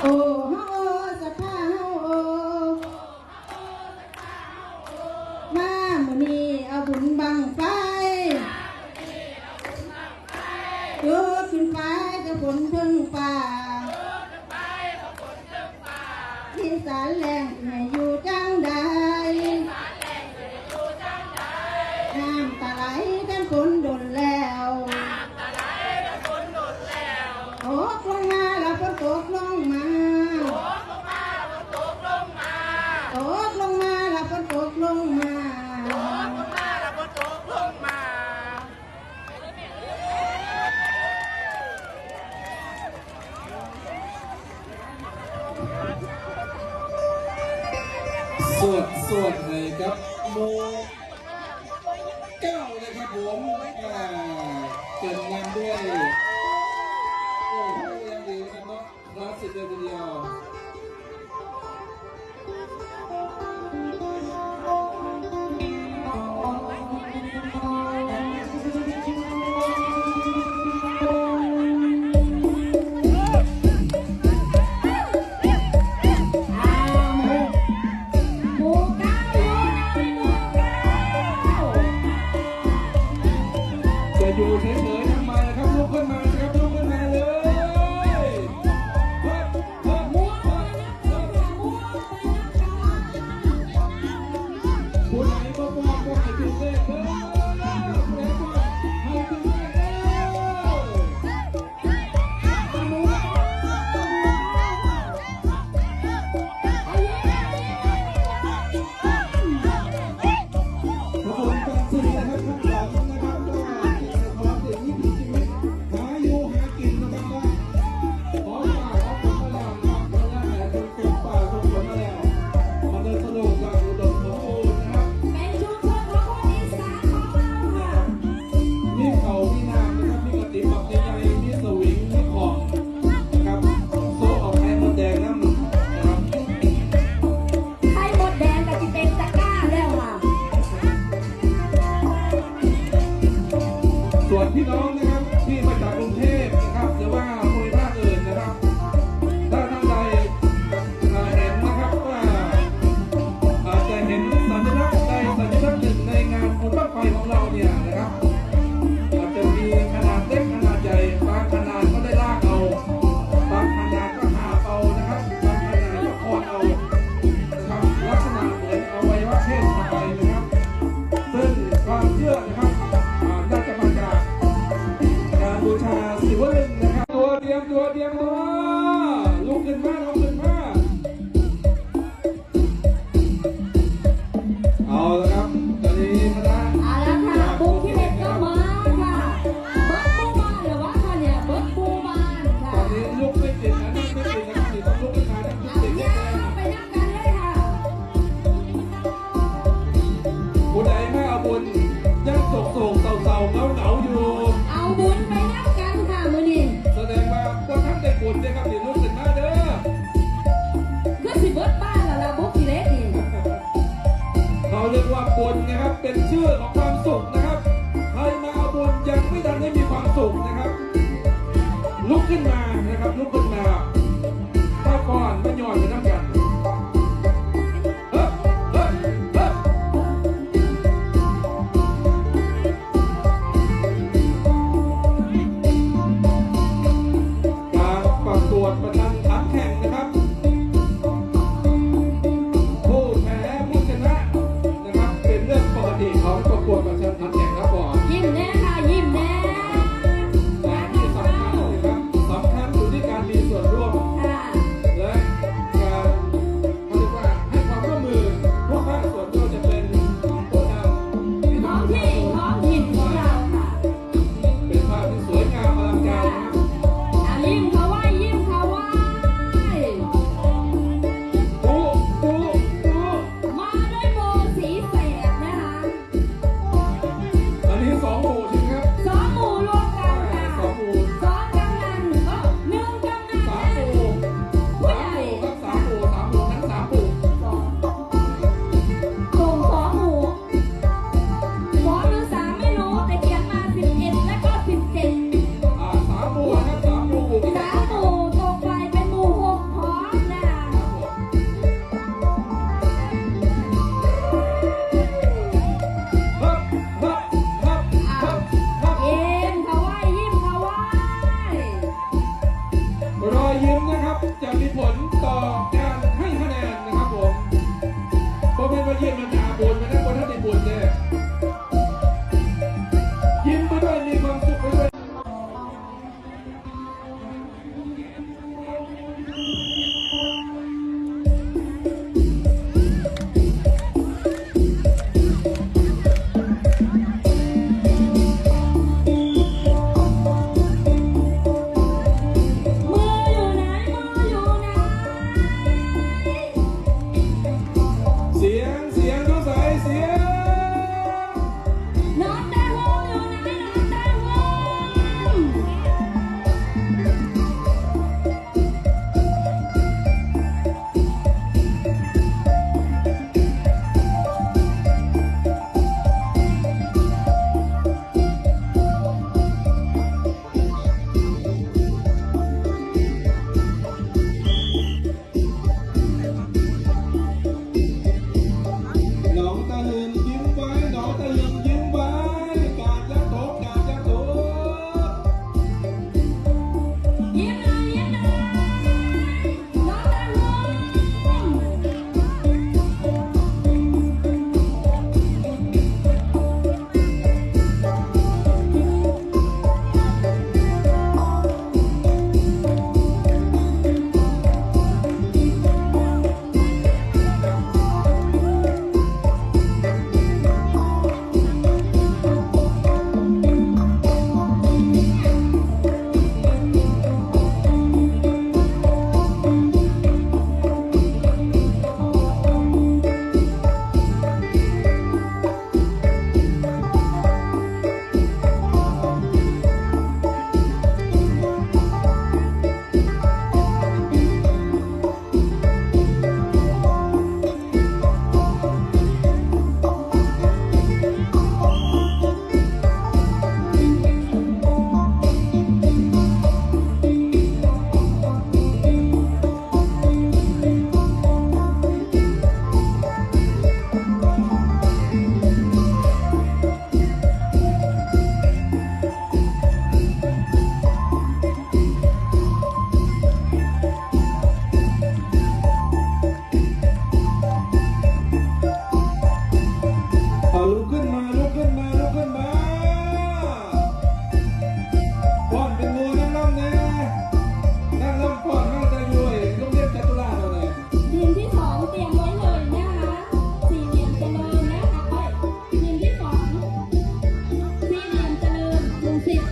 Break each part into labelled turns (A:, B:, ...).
A: โอ้เฮาโอ้สภาเฮาโอ้มาหมูนี่เอาบุบังไฟลุกขึ้นไปจะฝนพึ่งป่าที่สารแรงไง
B: สวดสวดให้ครับโมเก้านะครับผมมาเกิดนำด้วยโอ้โหยังดีนะครับเนาะคลาสสิกเลยทีเดียว What? You know, นะครับ ลุกขึ้นมานะครับลุกขึ้นมาป้าก่อน
A: ป้า
B: หย่อนนะ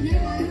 B: Yeah.